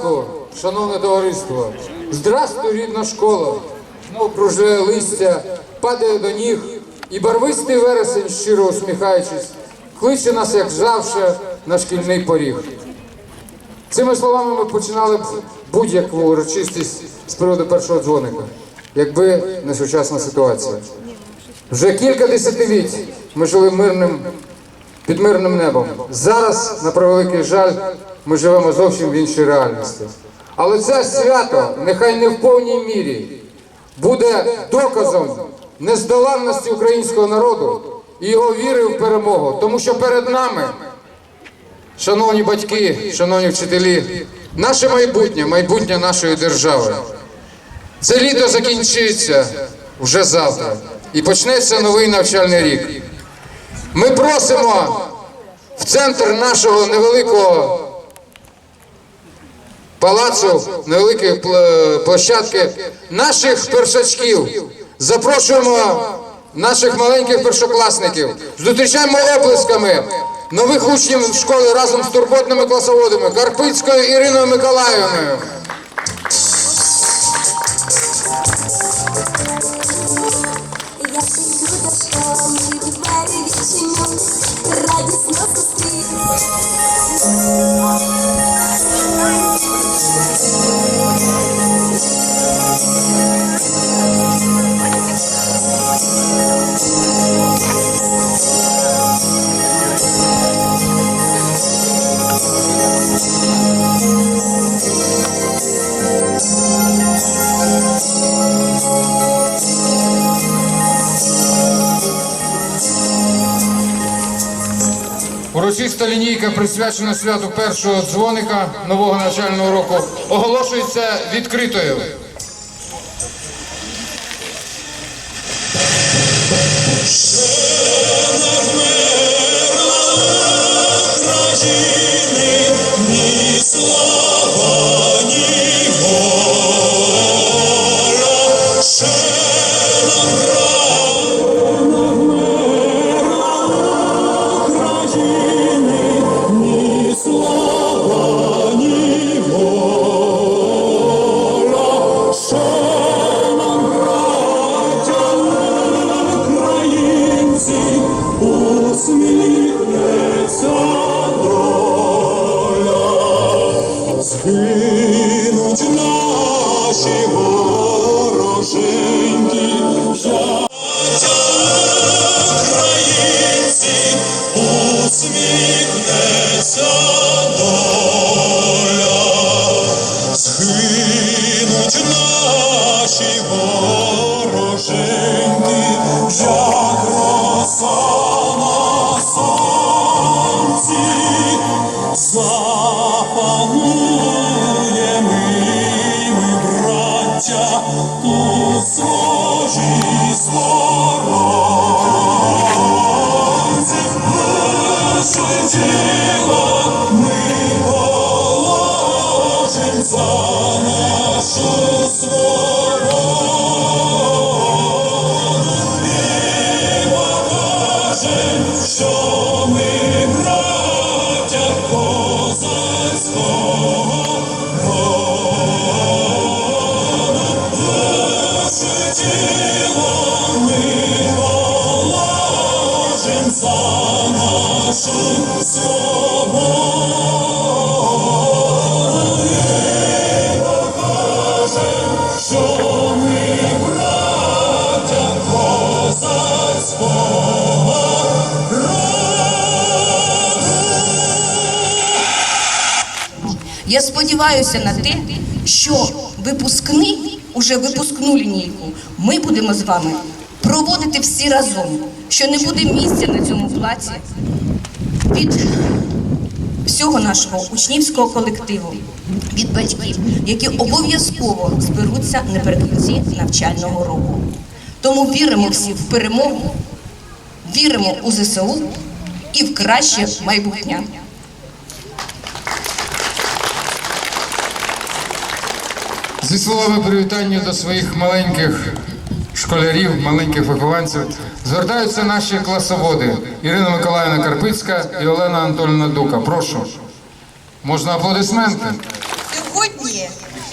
ранку, шановне товариство. Здрастуй, рідна школа. Знов листя, падає до ніг, і барвистий вересень, щиро усміхаючись, кличе нас, як завше, на шкільний поріг. Цими словами ми починали б будь-яку урочистість з приводу першого дзвоника, якби не сучасна ситуація. Вже кілька десятиліть ми жили мирним під мирним небом. Зараз, на превеликий жаль, ми живемо зовсім в іншій реальності. Але це свято, нехай не в повній мірі, буде доказом нездоланності українського народу і його віри в перемогу. Тому що перед нами, шановні батьки, шановні вчителі, наше майбутнє, майбутнє нашої держави. Це літо закінчиться вже завтра і почнеться новий навчальний рік. Ми просимо в центр нашого невеликого палацу, невеликої площадки, наших першачків. Запрошуємо наших маленьких першокласників. Зустрічаємо оплесками нових учнів школи разом з турботними класоводами Карпицькою Іриною Миколаївною. Радісно Música лінійка, присвячена святу першого дзвоника нового навчального року, оголошується відкритою. Я сподіваюся на те, що випускний, уже випускну лінійку, ми будемо з вами проводити всі разом, що не буде місця на цьому плаці від всього нашого учнівського колективу, від батьків, які обов'язково зберуться наприкінці навчального року. Тому віримо всі в перемогу, віримо у ЗСУ і в краще майбутнє. Зі словами привітання до своїх маленьких школярів, маленьких вихованців, звертаються наші класоводи Ірина Миколаївна Карпицька і Олена Анатольовна Дука. Прошу. Можна аплодисменти? Сьогодні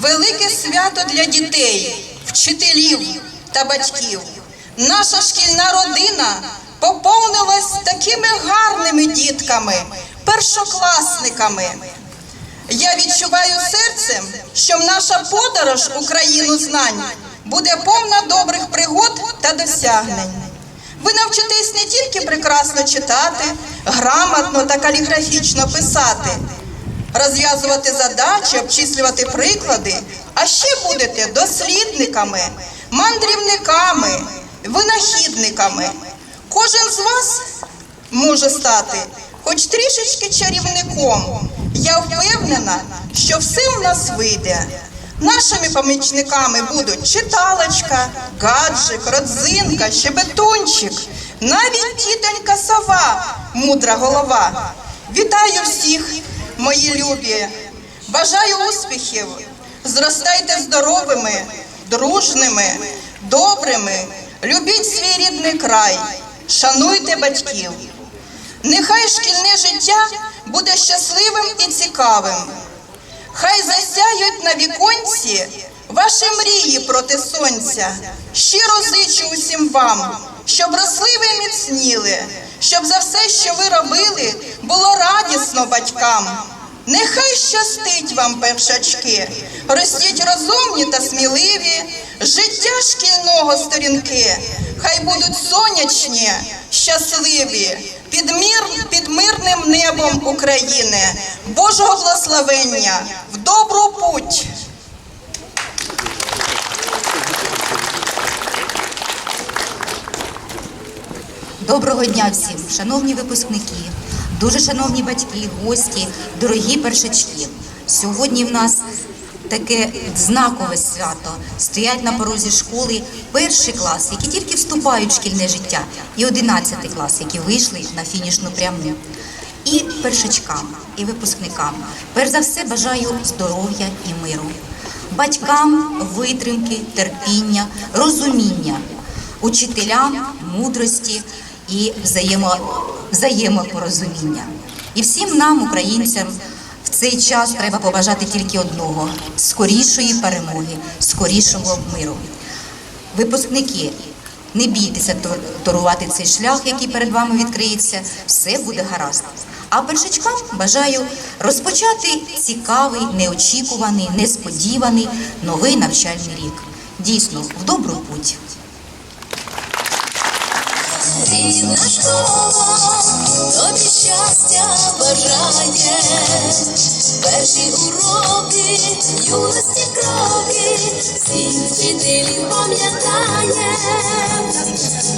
велике свято для дітей, вчителів та батьків. Наша шкільна родина поповнилась такими гарними дітками, першокласниками. Я відчуваю що наша подорож у країну знань буде повна добрих пригод та досягнень. Ви навчитесь не тільки прекрасно читати, грамотно та каліграфічно писати, розв'язувати задачі, обчислювати приклади, а ще будете дослідниками, мандрівниками, винахідниками. Кожен з вас може стати хоч трішечки чарівником. Я впевнена, що все в нас вийде. Нашими помічниками будуть читалочка, гаджик, родзинка, щебетунчик, навіть тітонька сова, мудра голова. Вітаю всіх, мої любі! Бажаю успіхів! Зростайте здоровими, дружними, добрими, любіть свій рідний край, шануйте батьків. Нехай шкільне життя буде щасливим і цікавим. Хай засяють на віконці ваші мрії проти сонця. Щиро зичу усім вам, щоб росли ви міцніли, щоб за все, що ви робили, було радісно батькам. Нехай щастить вам, першачки, ростіть розумні та сміливі, життя шкільного сторінки, хай будуть сонячні, щасливі, під, мир, під мирним небом України, Божого благословення, в добру путь. Доброго дня всім, шановні випускники, дуже шановні батьки, гості, дорогі першачки. Сьогодні в нас таке знакове свято. Стоять на порозі школи перший клас, які тільки вступають в шкільне життя, і одинадцятий клас, які вийшли на фінішну пряму. І першачкам, і випускникам. Перш за все бажаю здоров'я і миру. Батькам витримки, терпіння, розуміння, учителям мудрості і взаємо, взаємопорозуміння. І всім нам, українцям, в цей час треба побажати тільки одного скорішої перемоги, скорішого миру. Випускники, не бійтеся торувати цей шлях, який перед вами відкриється, все буде гаразд. А першачкам бажаю розпочати цікавий, неочікуваний, несподіваний новий навчальний рік. Дійсно, в добру путь. Рідна школа. Тобі щастя бажає, перші уроки, юності кроки, всіх вчителів пам'ятає,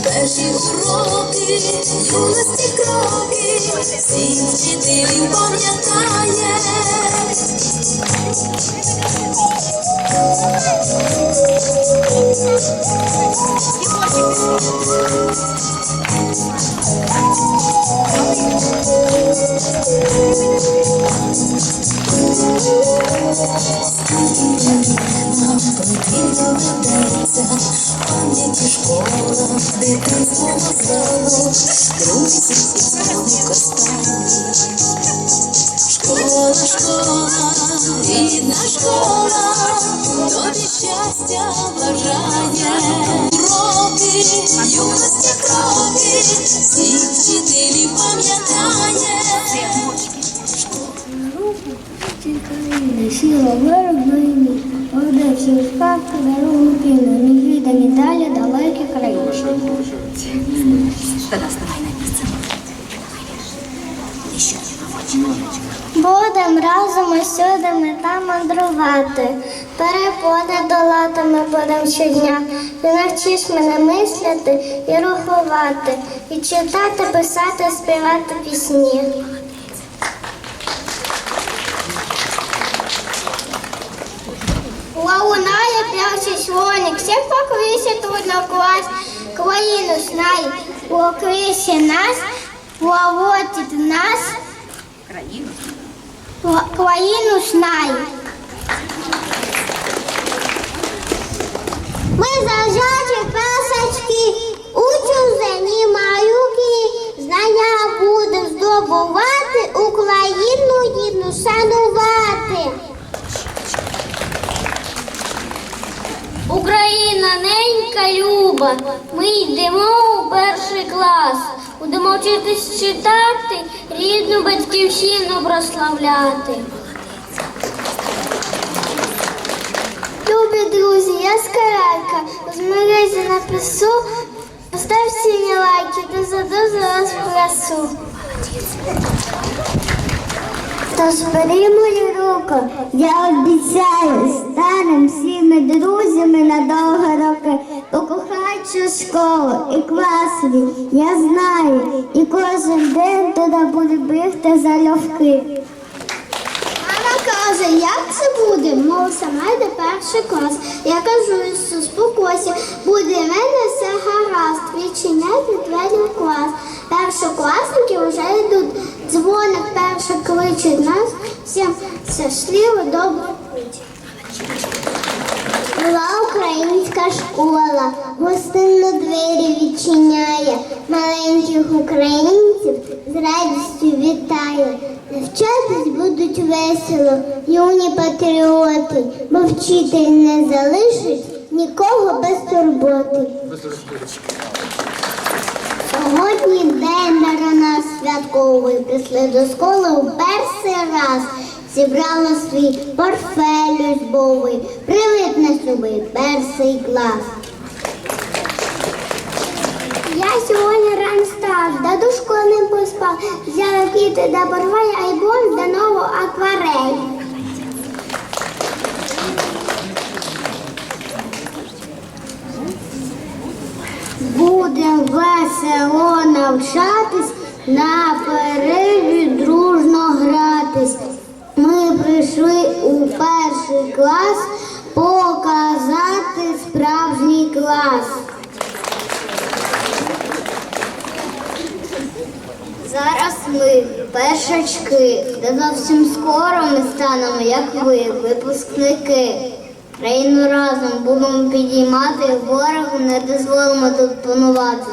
перші уроки, юності кроки, всіх вчителів пам'ятає. Пам'яті школа, дитинство зело, друзі і знову останні. Школа, школа, рідна школа, тобі щастя бажає. Уроки, юності кроки, всіх вчителів пам'ятає. Виробної міст, Одесі у сказки, дорогу піна, незвідані далі далекі країни. Будем разом усюди ми там мандрувати, перепони долати ми будем щодня. Ти навчиш мене мислити і рахувати, і читати, писати, співати пісні. Лунає перший дзвоник, всіх покрися тут на клас, країну знай, покрися нас, проводить нас, країну знай. Ми зажаті пасочки, учу займаюки, знання будемо здобувати, Україну гідну шанувати. Ненька Люба, ми йдемо у перший клас. Будемо вчитись читати, рідну батьківщину прославляти. Любі друзі, я Скарайка. З мережі напису. Постав сині лайки та задозу вас красу. Тож бери мою руку, я обіцяю, станем всіми друзями на довгі роки. Покохаючи школу і класові, я знаю, і кожен день туди буде бігти залюбки. Мама каже, як це буде? Мов сама йде перший клас. Я кажу, Ісус, спокойся, буде в мене все гаразд. Відчиняйте двері в клас. Першокласники вже йдуть. Дзвоник перший кличе нас. Всім щасливо, добру путь. Була українська школа, гостинно двері відчиняє, маленьких українців з радістю вітає. Навчатись будуть весело, юні патріоти, бо вчитель не залишить нікого без турботи. Сьогодні день на нас святковий, прийшли до школи у перший раз. Зібрала свій портфель любовий, привіт наш любий перший клас. Я сьогодні рано став, да до школи не поспав. Взяла квіти да порвай альбом да нову акварель. Весело навчатись, на перерві дружно гратись. Ми прийшли у перший клас показати справжній клас. Зараз ми першачки, та зовсім скоро ми станемо, як ви, випускники. Країну разом будемо підіймати, ворогу не дозволимо тут панувати.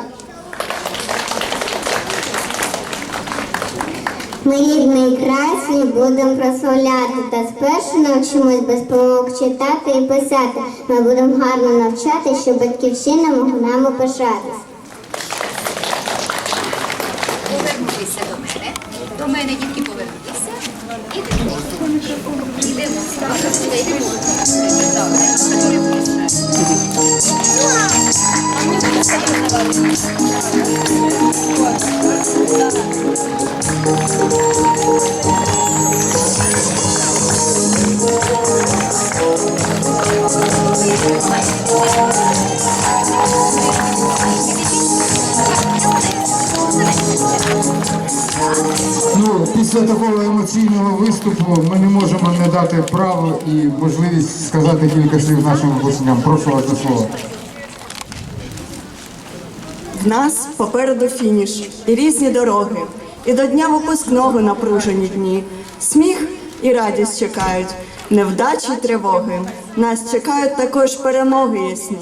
Ми рідний край свій будемо прославляти, та спершу навчимось без помилок читати і писати. Ми будемо гарно навчати, щоб батьківщина могла нами пишатись. Повернутися до мене. До мене дітки повернутися. І йдемо. Ну, після такого емоційного виступу ми не можемо не дати право і можливість сказати кілька слів нашим випускникам. Прошу вас до слова. В нас попереду фініш і різні дороги. І до дня випускного напружені дні. Сміх і радість чекають, невдачі тривоги. Нас чекають також перемоги ясні.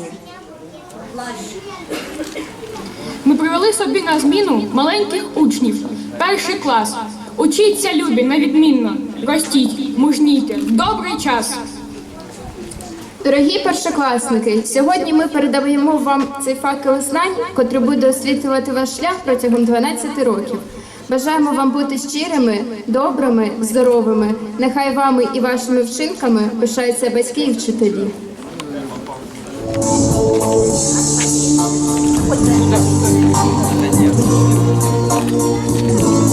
Ми привели собі на зміну маленьких учнів. Перший клас. Учіться, любі, на відмінно. Ростіть, мужнійте. Добрий час. Дорогі першокласники, сьогодні ми передаємо вам цей факел знань, котрий буде освітлювати ваш шлях протягом 12 років. Бажаємо вам бути щирими, добрими, здоровими. Нехай вами і вашими вчинками пишаються батьки і вчителі. Початком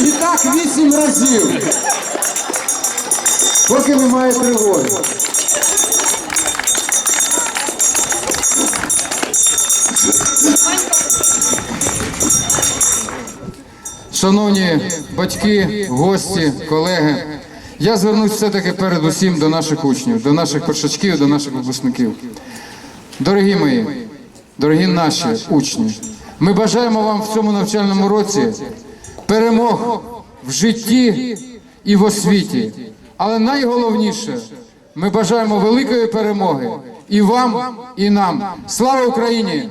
І так вісім разів. Поки немає тривоги. Шановні батьки, гості, колеги, я звернусь все-таки передусім до наших учнів, до наших першачків, до наших випускників. Дорогі мої, дорогі наші учні, ми бажаємо вам в цьому навчальному році перемог в житті і в освіті. Але найголовніше, ми бажаємо великої перемоги і вам, і нам. Слава Україні!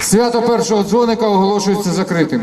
Свято першого дзвоника оголошується закритим.